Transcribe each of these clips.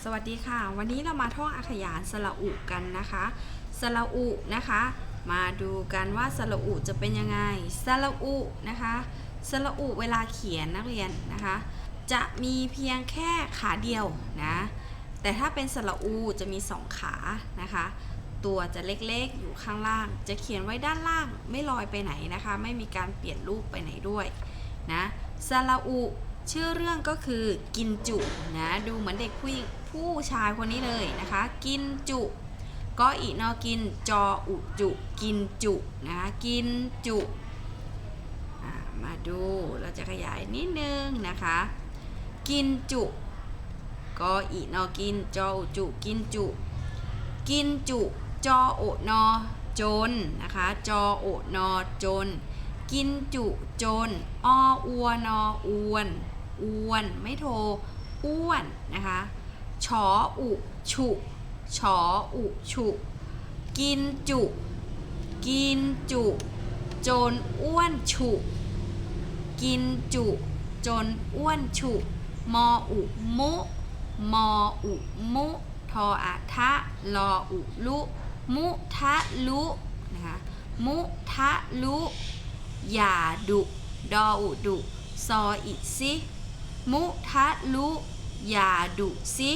สวัสดีค่ะ วันนี้เรามาท่องอาขยานสระอุกันนะคะ สระอุนะคะ มาดูกันว่าสระอุจะเป็นยังไง สระอุนะคะ สระอุเวลาเขียนนักเรียนนะคะ จะมีเพียงแค่ขาเดียวนะ แต่ถ้าเป็นสระอูจะมีสองขานะคะ ตัวจะเล็กๆอยู่ข้างล่าง จะเขียนไว้ด้านล่างไม่ลอยไปไหนนะคะ ไม่มีการเปลี่ยนรูปไปไหนด้วยนะ สระอุ ชื่อเรื่องก็คือกินจุนะดูเหมือนเด็กผู้หญิงผู้ชายคนนี้เลยนะคะ กินจุก็อีนอกินจออุจุ กินจุนะคะกินจุมาดูเราจะขยายนิดนึงนะคะ กินจุก็อีนอกินจออุจุกินจุ กินจุจอโอนอจนนะคะจอโอนอจน กินจุจนออัวนออวน อ้วน ไม่โท อ้วนนะคะชออุฉุชออุฉุ กินจุ กินจุ จนอ้วนฉุ กินจุ จนอ้วนฉุ มออุมุ มออุมุ ทออะทะลออุลุ มุทะลุนะคะมุทะลุ อย่าดุ ดออุดุ ซออิซิ มุทะลุยาดุซิ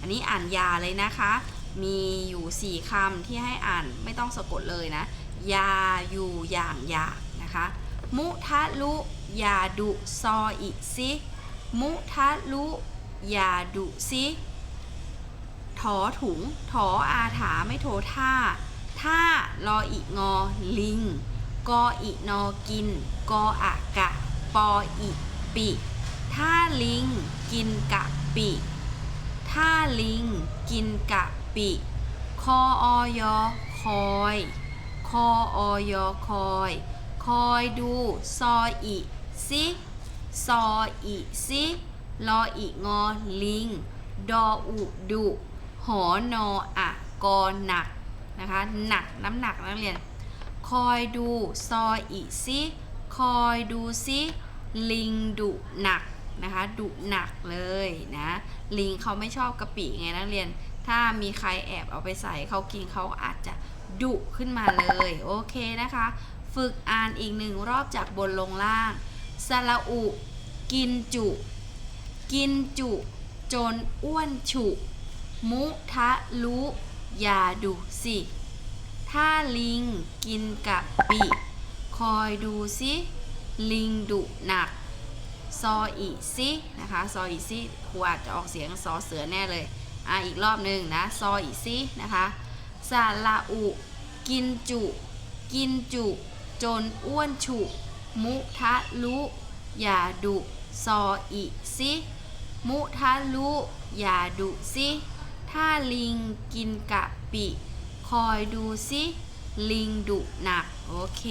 อันนี้อ่านยาเลยนะคะ มีอยู่สี่คำที่ให้อ่านไม่ต้องสะกดเลยนะ ยาอยู่อย่างยากนะคะ มุทะลุยาดุซออิซิมุทะลุยาดุซิถอถุง ถออาถาไม่โทท่าท่ารออีงอลิง กออีนอกิน กออากะ ปออีปิ ถ้าลิงกินกะปิ ถ้าลิงกินกะปิ คออยคอย คออยคอย คอยดูซออีซิซออีซิลออีงอลิง ดออุดุ หอนออะกอหนักนะคะหนักน้ำหนักนักเรียน คอยดูซออีซิ คอยดูซิ ลิงดุหนัก นะคะดุหนักเลยนะลิงเขาไม่ชอบกะปิไงนักเรียน ถ้ามีใครแอบเอาไปใส่เขากินเขาอาจจะดุขึ้นมาเลยโอเคนะคะ ฝึกอ่านอีกหนึ่งรอบจากบนลงล่างสระอุ กินจุ กินจุ จนอ้วนฉุ มุทะลุอย่าดุสิ ถ้าลิงกินกะปิ คอยดูสิ ลิงดุหนัก ซออีซินะคะซออีซิครูอาจจะออกเสียงซอเสือแน่เลยอะอีกรอบหนึ่งนะซออีซินะคะสาระอุกินจุ กินจุ จนอ้วนฉุ มุทะลุอย่าดุซออีซิมุทะลุอย่าดุสิถ้าลิงกินกะปิ คอยดูสิลิงดุหนัก โอเค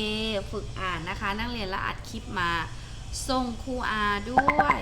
ฝึกอ่านนะคะ นักเรียนและอัดคลิปมา ส่งครูอาด้วย